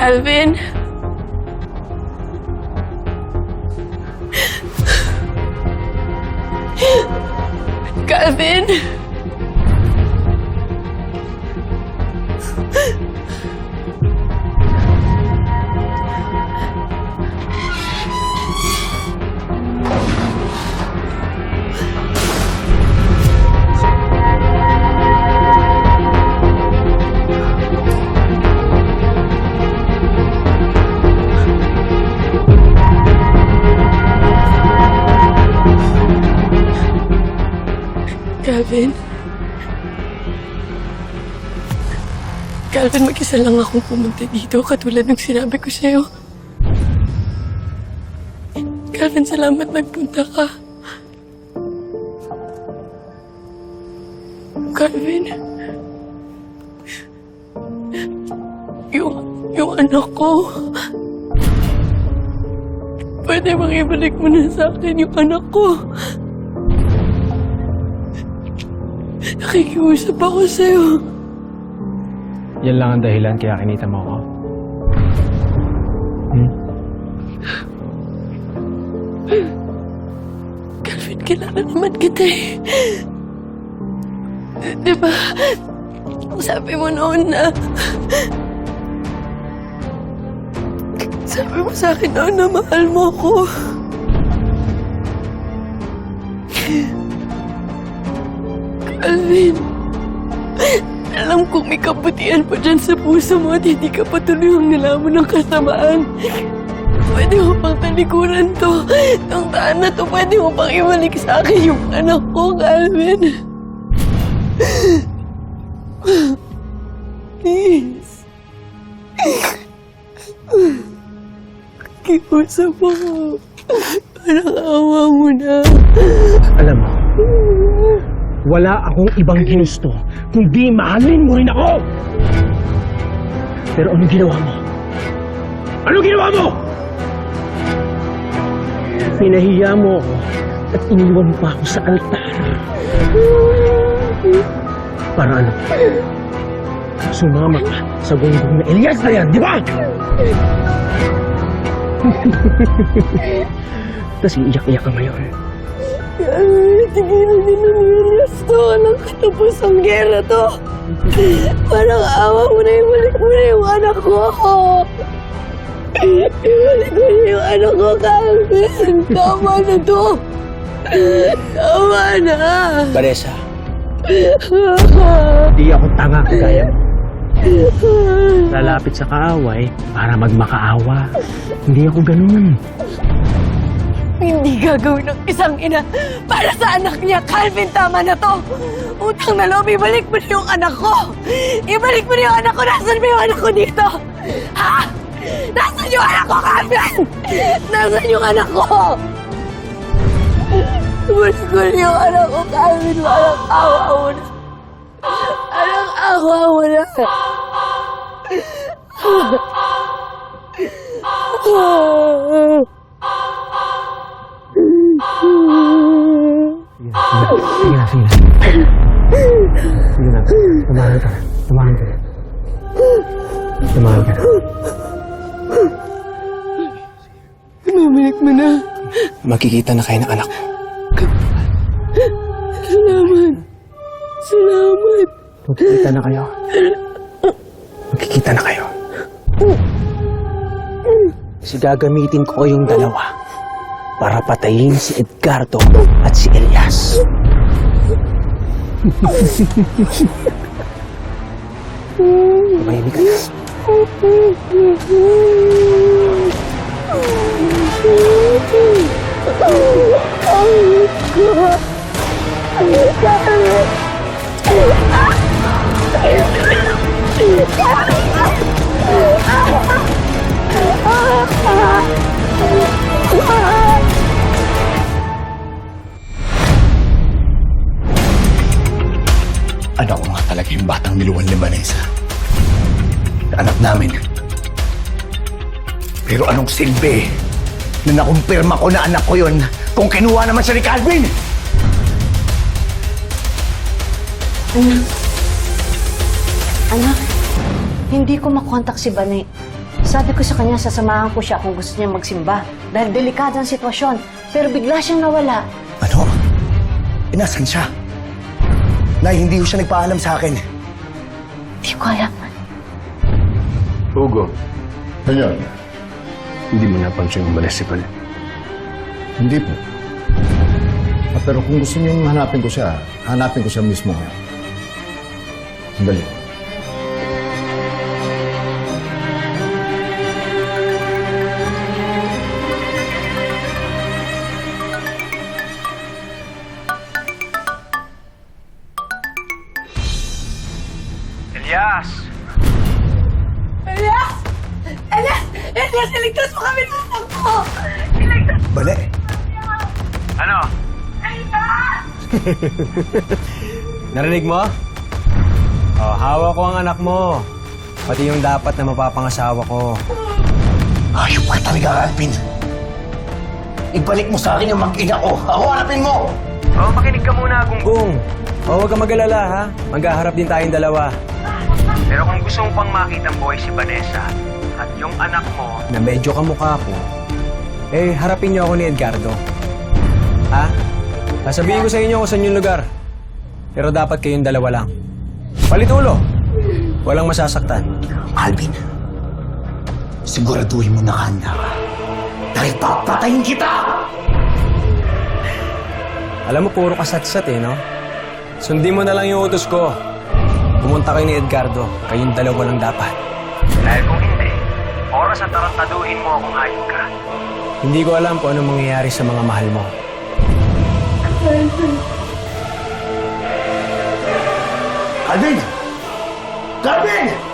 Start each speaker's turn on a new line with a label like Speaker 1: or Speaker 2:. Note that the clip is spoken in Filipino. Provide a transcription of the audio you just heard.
Speaker 1: Calvin? Calvin? Calvin? Calvin, mag-isa lang akong pumunta dito katulad ng sinabi ko sa'yo. Calvin, salamat nagpunta ka. Calvin? Yung, yung anak ko. Pwede bang ibalik mo na sa akin yung anak ko? Nakikiusap ako sa'yo.
Speaker 2: Yan lang ang dahilan kaya kinita mo ako. Hmm?
Speaker 1: Calvin, kailangan naman kita eh. Di ba? Sabi mo noon na... Sabi mo sa akin noon na mahal mo ako. Calvin, alam kong may kabutihan pa dyan sa puso mo at hindi ka patuloy ang nilamon ng kasamaan. Pwede mo pang talikuran to. Ang daan na to, pwede mo pang ibalik sa akin yung anak ko, Calvin. Please. Kiusap ako. Parang awa mo na.
Speaker 2: Alam mo, wala akong ibang ginusto kundi mahalin mo rin ako! Pero ano ginawa mo? Ano ginawa mo? Pinahiya mo ako at iniwan mo pa ako sa altar. Para ano? Sumama ka sa gunggong na Elias na yan, di ba? Tapos iiyak-iyak ka ngayon.
Speaker 1: Tigilan din ng Elias to. Alam ka tapos ang gera to. Parang awa mo na ibalik mo na yung anak ko ako. Ibalik mo na yung anak ko, Calvin. Tama na to. Tama na.
Speaker 2: Vanessa, di ako tanga kagaya mo. Lalapit sa kaaway para magmakaawa. Hindi ako ganun.
Speaker 1: Hindi gagawin ng isang ina para sa anak niya. Calvin, tama na to. Utang na loob, ibalik mo na yung anak ko. Ibalik mo na yung anak ko. Nasaan ba yung anak ko dito? Ha? Nasaan yung anak ko, Calvin? Nasaan yung anak ko? Ibalik mo na yung anak ko, Calvin. Walang awa mo na. Walang awa mo na.
Speaker 2: Sige na, sige na. Sige na. Tumahan ka. Tumahan ka. Tumahan ka na.
Speaker 1: Bumalik mo na.
Speaker 2: Makikita na kayo ng anak.
Speaker 1: Salamat. Salamat.
Speaker 2: Magkikita na kayo. Magkikita na kayo. Kasi gagamitin ko yung dalawa para patayin si Edgardo at si Elias. Tumahimik ka na.
Speaker 3: Ano yung batang niluwan ni Vanessa? Anak namin. Pero anong silbi na nakumpirma ko na anak ko yon kung kinuha naman siya ni Calvin?
Speaker 4: Anak, hindi ko makontak si Bane. Sabi ko sa kanya, sasamahan ko siya kung gusto niya magsimba. Dahil delikado ang sitwasyon. Pero bigla siyang nawala.
Speaker 3: Ano? Inasan siya? Nay, hindi ko siya nagpaalam sa akin.
Speaker 4: Hindi ko alam.
Speaker 5: Hugo,
Speaker 6: Kanya,
Speaker 5: hindi mo napansin yung municipal.
Speaker 6: hindi po. Ah, pero kung gusto niyong hanapin ko siya, hanapin ko siya mismo ngayon. Sandali.
Speaker 7: Elias!
Speaker 1: Elias! Elias! Elias, iligtas mo kami ng anak ko! Iligtas
Speaker 3: Bale,
Speaker 7: Ano? Narinig mo? Oh, hawak ko ang anak mo. Pati yung dapat na mapapangasawa ko.
Speaker 3: ayop ka talaga, Alvin. Ibalik mo sa akin yung mag-ina ko. Ako hanapin mo!
Speaker 7: Oh, makinig ka muna, Gunggong. Oh, huwag ka mag-alala, ha? Maghaharap din tayong dalawa. Pero kung gusto mo pang makita ang buhay si Vanessa at yung anak mo na medyo kamukha ko, eh, harapin niyo ako ni Edgardo. Ha? Sasabihin ko sa inyo kung saan yung lugar. Pero dapat kayong dalawa lang. Palitulo! Walang masasaktan.
Speaker 3: Alvin, siguraduhin mo na handa ka. Dahil papatayin kita!
Speaker 7: Alam mo, puro kasatsat eh, no? Sundin mo na lang yung utos ko. Pumunta kayo ni Edgardo. Kayong dalawa lang dapat. Dahil kung hindi, oras at tarantaduhin mo kung ayun ka. Hindi ko alam kung anong mangyayari sa mga mahal mo.
Speaker 3: Calvin! Calvin! Calvin!